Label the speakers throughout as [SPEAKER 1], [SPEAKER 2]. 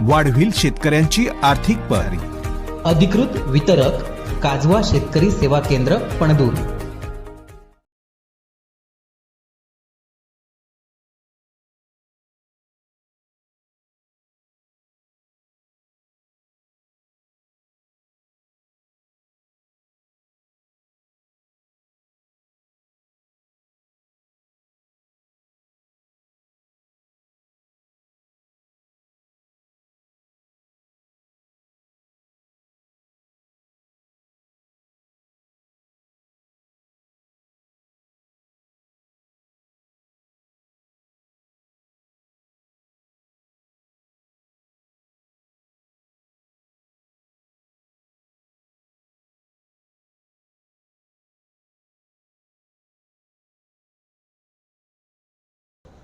[SPEAKER 1] वाढविल शेतकऱ्यांची आर्थिक पारी
[SPEAKER 2] अधिकृत वितरक काजवा शेतकरी सेवा केंद्र पणदूर.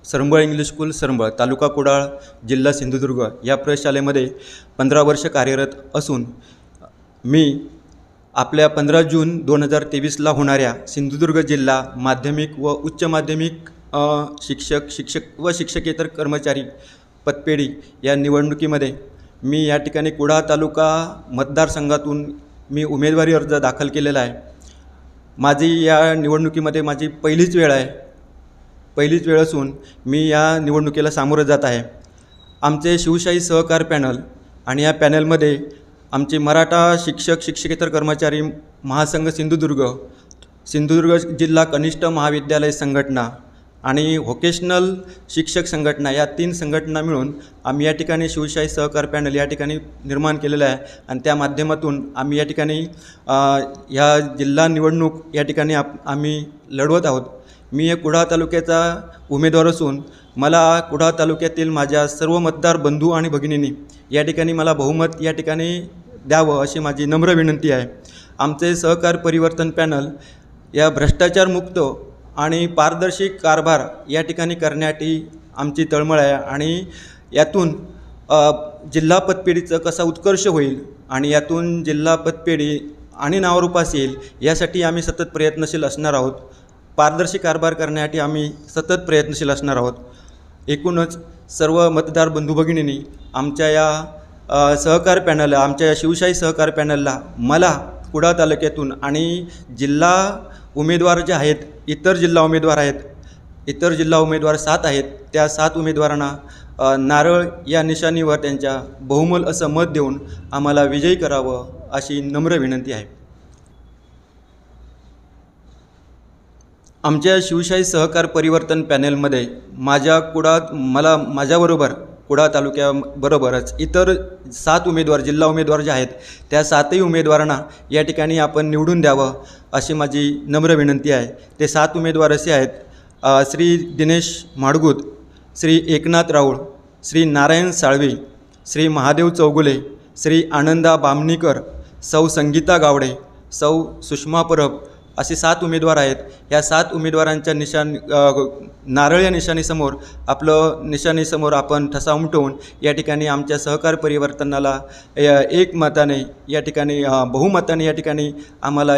[SPEAKER 3] सरंबळ इंग्लिश स्कूल सरंबळ तालुका कुडाळ जिल्हा सिंधुदुर्ग या प्रशालेमध्ये पंधरा वर्ष कार्यरत असून मी आपल्या पंधरा जून दोन हजार तेवीसला होणाऱ्या सिंधुदुर्ग जिल्हा माध्यमिक व उच्च माध्यमिक शिक्षक शिक्षक व शिक्षकेतर कर्मचारी पतपेढी या निवडणुकीमध्ये मी या ठिकाणी कुडाळ तालुका मतदारसंघातून मी उमेदवारी अर्ज दाखल केलेला आहे. माझी या निवडणुकीमध्ये माझी पहिलीच वेळ आहे. पहिलीच वेळ असून मी या निवडणुकीला सामोरं जात आहे. आमचे शिवशाही सहकार पॅनल आणि या पॅनलमध्ये आमचे मराठा शिक्षक शिक्षकेतर कर्मचारी महासंघ सिंधुदुर्ग सिंधुदुर्ग जिल्हा कनिष्ठ महाविद्यालय संघटना आणि व्होकेशनल शिक्षक संघटना या तीन संघटना मिळून आम्ही या ठिकाणी शिवशाही सहकार पॅनल या ठिकाणी निर्माण केलेलं आहे आणि त्या माध्यमातून आम्ही या ठिकाणी ह्या जिल्हा निवडणूक या ठिकाणी आप आम्ही लढवत आहोत. मी एक कुडाळ तालुक्याचा उमेदवार असून मला कुडाळ तालुक्यातील माझ्या सर्व मतदार बंधू आणि भगिनींनी या ठिकाणी मला बहुमत या ठिकाणी द्यावं अशी माझी नम्र विनंती आहे. आमचे सहकार परिवर्तन पॅनल या भ्रष्टाचारमुक्त आणि पारदर्शी कारभार या ठिकाणी करण्यासाठी आमची तळमळ आहे आणि यातून जिल्हा पतपेढीचं कसा उत्कर्ष होईल आणि यातून जिल्हा पतपेढी आणि नावारूपास येईल यासाठी आम्ही सतत प्रयत्नशील असणार आहोत. पारदर्शी कारभार करण्यासाठी आम्ही सतत प्रयत्नशील असणार आहोत. एकूणच सर्व मतदार बंधू भगिनींनी आमच्या या सहकार पॅनल आमच्या या शिवशाही सहकार पॅनलला मला कुडाळ तालुक्यातून आणि जिल्हा उमेदवार जे आहेत इतर जिल्हा उमेदवार आहेत इतर जिल्हा उमेदवार सात आहेत त्या सात उमेदवारांना नारळ या निशाणीवर त्यांच्या बहुमल असं मत देऊन आम्हाला विजयी करावं अशी नम्र विनंती आहे. आमच्या शिवशाही सहकार परिवर्तन पॅनेलमध्ये माझ्या कुडात मला माझ्याबरोबर कुडा तालुक्याबरोबरच इतर सात उमेदवार जिल्हा उमेदवार जे आहेत त्या सातही उमेदवारांना या ठिकाणी आपण निवडून द्यावं अशी माझी नम्र विनंती आहे. ते सात उमेदवार असे आहेत श्री दिनेश माडगूत श्री एकनाथ राऊळ श्री नारायण साळवे श्री महादेव चौगुले श्री आनंदा बामणीकर सौ संगीता गावडे सौ सुषमा परब असे सात उमेदवार आहेत. या सात उमेदवारांच्या निशाण नारळ या निशाणीसमोर आपलं निशाणीसमोर आपण ठसा उमटवून या ठिकाणी आमच्या सहकार परिवर्तनाला अ, एक मताने या ठिकाणी बहुमताने या ठिकाणी आम्हाला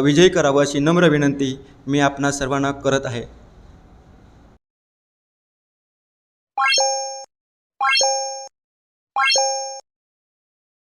[SPEAKER 3] विजयी करावं अशी नम्र विनंती मी आपणा सर्वांना करत आहे.